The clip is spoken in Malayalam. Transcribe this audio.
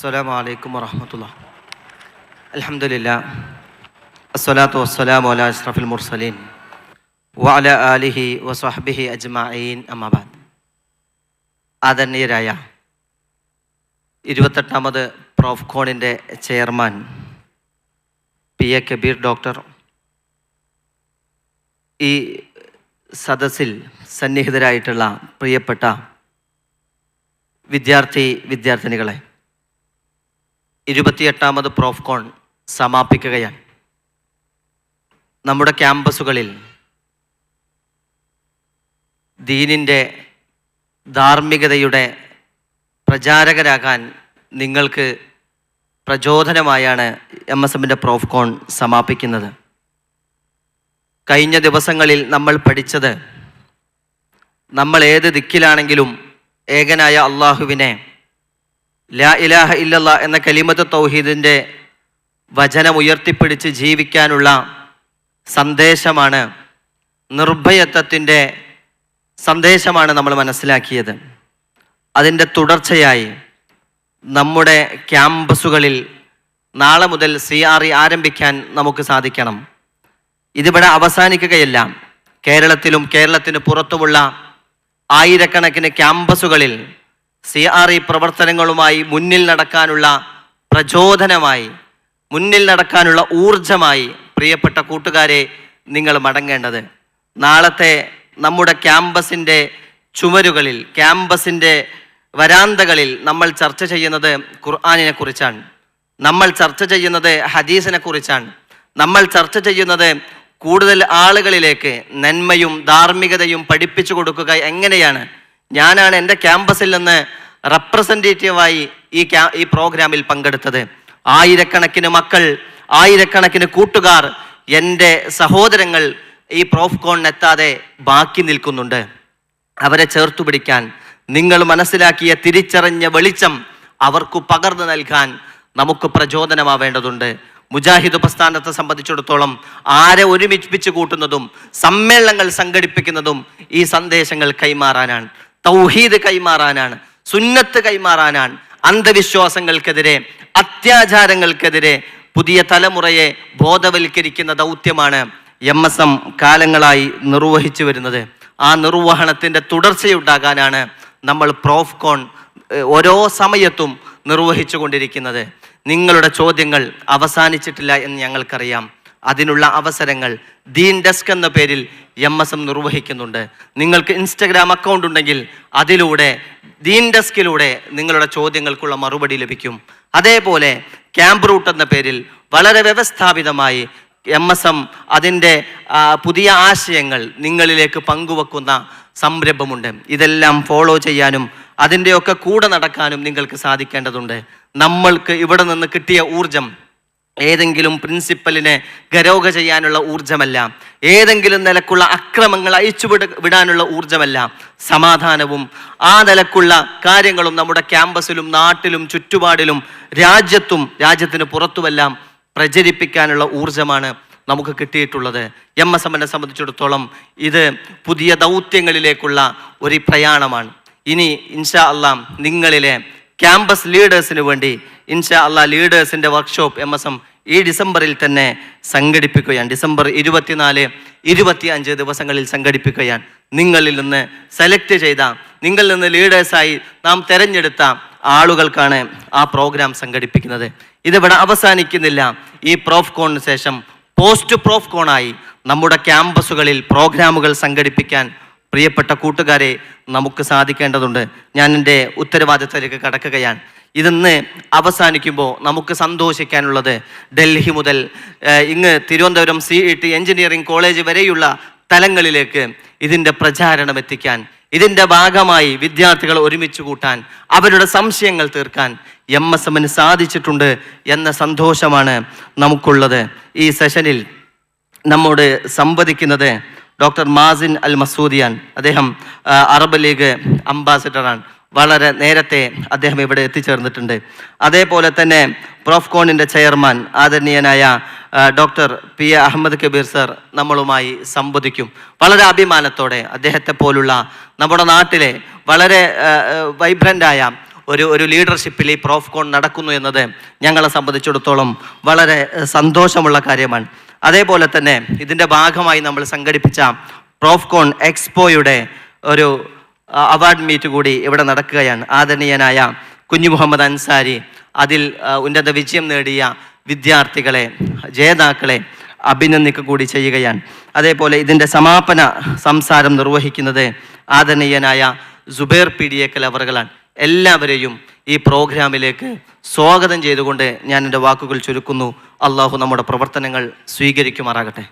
السلام عليكم ورحمة الله الحمد لله الصلاة والسلام على أشرف المرسلين وعلى آله وصحبه أجمعين أما بعد ആദരണീയരായ ഇരുപത്തെട്ടാമത് പ്രോഫ്കോണിൻ്റെ chairman P A Kabeer doctor ഈ സദസ്സിൽ സന്നിഹിതരായിട്ടുള്ള പ്രിയപ്പെട്ട വിദ്യാർത്ഥി വിദ്യാർത്ഥിനികളെ ഇരുപത്തിയെട്ടാമത് പ്രോഫ്കോൺ സമാപിക്കുകയാണ്. നമ്മുടെ ക്യാമ്പസുകളിൽ ദീനിന്റെ ധാർമ്മികതയുടെ പ്രചാരകരാകാൻ നിങ്ങൾക്ക് പ്രചോദനമായാണ് എം എസ് എമ്മിന്റെ പ്രോഫ്കോൺ സമാപിക്കുന്നത്. കഴിഞ്ഞ ദിവസങ്ങളിൽ നമ്മൾ പഠിച്ചത് നമ്മൾ ഏത് ദിക്കിലാണെങ്കിലും ഏകനായ അള്ളാഹുവിനെ ലാ ഇലാഹ ഇല്ലല്ല എന്ന കലിമത്ത് തൗഹീദിന്റെ വചനം ഉയർത്തിപ്പിടിച്ച് ജീവിക്കാനുള്ള സന്ദേശമാണ് നിർഭയത്വത്തിന്റെ സന്ദേശമാണ് നമ്മൾ മനസ്സിലാക്കിയത്. അതിന്റെ തുടർച്ചയായി നമ്മുടെ ക്യാമ്പസുകളിൽ നാളെ മുതൽ സി ആർ ഇ ആരംഭിക്കാൻ നമുക്ക് സാധിക്കണം. ഇതിവിടെ അവസാനിക്കുകയല്ല. കേരളത്തിലും കേരളത്തിന് പുറത്തുമുള്ള ആയിരക്കണക്കിന് ക്യാമ്പസുകളിൽ സി ആർ ഇ പ്രവർത്തനങ്ങളുമായി മുന്നിൽ നടക്കാനുള്ള പ്രചോദനമായി മുന്നിൽ നടക്കാനുള്ള ഊർജമായി പ്രിയപ്പെട്ട കൂട്ടുകാരെ നിങ്ങൾ മടങ്ങേണ്ടത്. നാളത്തെ നമ്മുടെ ക്യാമ്പസിന്റെ ചുമരുകളിൽ ക്യാമ്പസിന്റെ വരാന്തകളിൽ നമ്മൾ ചർച്ച ചെയ്യുന്നത് ഖുർആാനിനെ കുറിച്ചാണ്. നമ്മൾ ചർച്ച ചെയ്യുന്നത് ഹദീസിനെ കുറിച്ചാണ്. നമ്മൾ ചർച്ച ചെയ്യുന്നത് കൂടുതൽ ആളുകളിലേക്ക് നന്മയും ധാർമ്മികതയും പഠിപ്പിച്ചു കൊടുക്കുക എങ്ങനെയാണ്? ഞാനാണ് എന്റെ ക്യാമ്പസിൽ നിന്ന് റെപ്രസെന്റേറ്റീവായി ഈ ക്യാ ഈ പ്രോഗ്രാമിൽ പങ്കെടുത്തത്. ആയിരക്കണക്കിന് മക്കൾ ആയിരക്കണക്കിന് കൂട്ടുകാർ എന്റെ സഹോദരങ്ങൾ ഈ പ്രോഫ്കോൺ എത്താതെ ബാക്കി നിൽക്കുന്നുണ്ട്. അവരെ ചേർത്തു പിടിക്കാൻ നിങ്ങൾ മനസ്സിലാക്കിയ തിരിച്ചറിഞ്ഞ വെളിച്ചം അവർക്ക് പകർന്നു നൽകാൻ നമുക്ക് പ്രചോദനമാവേണ്ടതുണ്ട്. മുജാഹിദ് പ്രസ്ഥാനത്തെ സംബന്ധിച്ചിടത്തോളം ആരെ ഒരുമിപ്പിച്ച് കൂട്ടുന്നതും സമ്മേളനങ്ങൾ സംഘടിപ്പിക്കുന്നതും ഈ സന്ദേശങ്ങൾ കൈമാറാനാണ്. തൗഹീദ് കൈമാറാനാണ് സുന്നത്ത് കൈമാറാനാണ് അന്ധവിശ്വാസങ്ങൾക്കെതിരെ അത്യാചാരങ്ങൾക്കെതിരെ പുതിയ തലമുറയെ ബോധവൽക്കരിക്കുന്ന ദൗത്യമാണ് എം എസ് എം കാലങ്ങളായി നിർവഹിച്ചു വരുന്നത്. ആ നിർവഹണത്തിന്റെ തുടർച്ചയുണ്ടാകാനാണ് നമ്മൾ പ്രോഫ്കോൺ ഓരോ സമയത്തും നിർവഹിച്ചു കൊണ്ടിരിക്കുന്നത് നിങ്ങളുടെ ചോദ്യങ്ങൾ അവസാനിച്ചിട്ടില്ല എന്ന് ഞങ്ങൾക്കറിയാം. അതിനുള്ള അവസരങ്ങൾ ദീൻ ഡെസ്ക് എന്ന പേരിൽ എം എസ് എം നിർവഹിക്കുന്നുണ്ട്. നിങ്ങൾക്ക് ഇൻസ്റ്റഗ്രാം അക്കൗണ്ട് ഉണ്ടെങ്കിൽ അതിലൂടെ ദീൻ ഡെസ്കിലൂടെ നിങ്ങളുടെ ചോദ്യങ്ങൾക്കുള്ള മറുപടി ലഭിക്കും. അതേപോലെ ക്യാമ്പ് റൂട്ട് എന്ന പേരിൽ വളരെ വ്യവസ്ഥാപിതമായി എം എസ് എം അതിന്റെ പുതിയ ആശയങ്ങൾ നിങ്ങളിലേക്ക് പങ്കുവെക്കുന്ന സംരംഭമുണ്ട്. ഇതെല്ലാം ഫോളോ ചെയ്യാനും അതിന്റെയൊക്കെ കൂടെ നടക്കാനും നിങ്ങൾക്ക് സാധിക്കേണ്ടതുണ്ട്. നമ്മൾക്ക് ഇവിടെ നിന്ന് കിട്ടിയ ഊർജം ഏതെങ്കിലും പ്രിൻസിപ്പലിനെ ഗരോഗ ചെയ്യാനുള്ള ഊർജമല്ല ഏതെങ്കിലും നിലക്കുള്ള അക്രമങ്ങൾ അയച്ചു വിട വിടാനുള്ള ഊർജമല്ല സമാധാനവും ആ നിലക്കുള്ള കാര്യങ്ങളും നമ്മുടെ ക്യാമ്പസിലും നാട്ടിലും ചുറ്റുപാടിലും രാജ്യത്തും രാജ്യത്തിന് പുറത്തുമെല്ലാം പ്രചരിപ്പിക്കാനുള്ള ഊർജമാണ് നമുക്ക് കിട്ടിയിട്ടുള്ളത്. എം എസ് എമ്മിനെ സംബന്ധിച്ചിടത്തോളം ഇത് പുതിയ ദൗത്യങ്ങളിലേക്കുള്ള ഒരു പ്രയാണമാണ്. ഇനി ഇൻഷാ അല്ലാം നിങ്ങളിലെ ക്യാമ്പസ് ലീഡേഴ്സിന് വേണ്ടി ഇൻഷാ അല്ലാ ലീഡേഴ്സിന്റെ വർക്ക്ഷോപ്പ് എം എസ് എം ഈ ഡിസംബറിൽ തന്നെ സംഘടിപ്പിക്കുകയാണ്. ഡിസംബർ ഇരുപത്തിനാല് ഇരുപത്തി അഞ്ച് ദിവസങ്ങളിൽ സംഘടിപ്പിക്കുകയാണ്. നിങ്ങളിൽ നിന്ന് സെലക്ട് ചെയ്ത നിങ്ങളിൽ നിന്ന് ലീഡേഴ്സായി നാം തിരഞ്ഞെടുത്ത ആളുകൾക്കാണ് ആ പ്രോഗ്രാം സംഘടിപ്പിക്കുന്നത്. ഇതിവിടെ അവസാനിക്കുന്നില്ല. ഈ പ്രോഫ് കോണിന് ശേഷം പോസ്റ്റ് പ്രോഫ് കോണായി നമ്മുടെ ക്യാമ്പസുകളിൽ പ്രോഗ്രാമുകൾ സംഘടിപ്പിക്കാൻ പ്രിയപ്പെട്ട കൂട്ടുകാരെ നമുക്ക് സാധിക്കേണ്ടതുണ്ട്. ഞാൻ എന്റെ ഉത്തരവാദിത്തത്തിലേക്ക് കടക്കുകയാണ്. ഇതിന്ന് അവസാനിക്കുമ്പോൾ നമുക്ക് സന്തോഷിക്കാനുള്ളത് ഡൽഹി മുതൽ ഇങ്ങ് Thiruvananthapuram C E T engineering college വരെയുള്ള തലങ്ങളിലേക്ക് ഇതിന്റെ പ്രചാരണം എത്തിക്കാൻ ഇതിന്റെ ഭാഗമായി വിദ്യാർത്ഥികൾ ഒരുമിച്ച് കൂട്ടാൻ അവരുടെ സംശയങ്ങൾ തീർക്കാൻ എം എസ് എമ്മിന് സാധിച്ചിട്ടുണ്ട് എന്ന സന്തോഷമാണ് നമുക്കുള്ളത്. ഈ സെഷനിൽ നമ്മോട് സംവദിക്കുന്നത് ഡോക്ടർ മാസിൻ അൽ മസൂദിയാൻ അദ്ദേഹം അറബ് ലീഗ് അംബാസിഡറാണ്. വളരെ നേരത്തെ അദ്ദേഹം ഇവിടെ എത്തിച്ചേർന്നിട്ടുണ്ട്. അതേപോലെ തന്നെ പ്രോഫ്കോണിന്റെ ചെയർമാൻ ആദരണീയനായ doctor P A Ahmed Kabeer sir നമ്മളുമായി സംവദിക്കും. വളരെ അഭിമാനത്തോടെ അദ്ദേഹത്തെ പോലുള്ള നമ്മുടെ നാട്ടിലെ വളരെ വൈബ്രന്റായ ഒരു ഒരു ലീഡർഷിപ്പിൽ ഈ പ്രോഫ്കോൺ നടക്കുന്നു എന്നത് ഞങ്ങളെ സംബന്ധിച്ചിടത്തോളം വളരെ സന്തോഷമുള്ള കാര്യമാണ്. അതേപോലെ തന്നെ ഇതിന്റെ ഭാഗമായി നമ്മൾ സംഘടിപ്പിച്ച പ്രോഫ്കോൺ എക്സ്പോയുടെ ഒരു അവാർഡ് മീറ്റ് കൂടി ഇവിടെ നടക്കുകയാണ്. ആദരണീയനായ കുഞ്ഞു മുഹമ്മദ് അൻസാരി അതിൽ ഉന്നത വിജയം നേടിയ വിദ്യാർത്ഥികളെ ജേതാക്കളെ അഭിനന്ദിക്കുക കൂടി ചെയ്യുകയാണ്. അതേപോലെ ഇതിന്റെ സമാപന സംസാരം നിർവഹിക്കുന്നത് ആദരണീയനായ സുബൈർ പി ഡി എക്കൽ അവറുകളാണ്. എല്ലാവരെയും ഈ പ്രോഗ്രാമിലേക്ക് സ്വാഗതം ചെയ്തുകൊണ്ട് ഞാൻ എന്റെ വാക്കുകൾ ചുരുക്കുന്നു. അള്ളാഹു നമ്മുടെ പ്രവർത്തനങ്ങൾ സ്വീകരിക്കുമാറാകട്ടെ.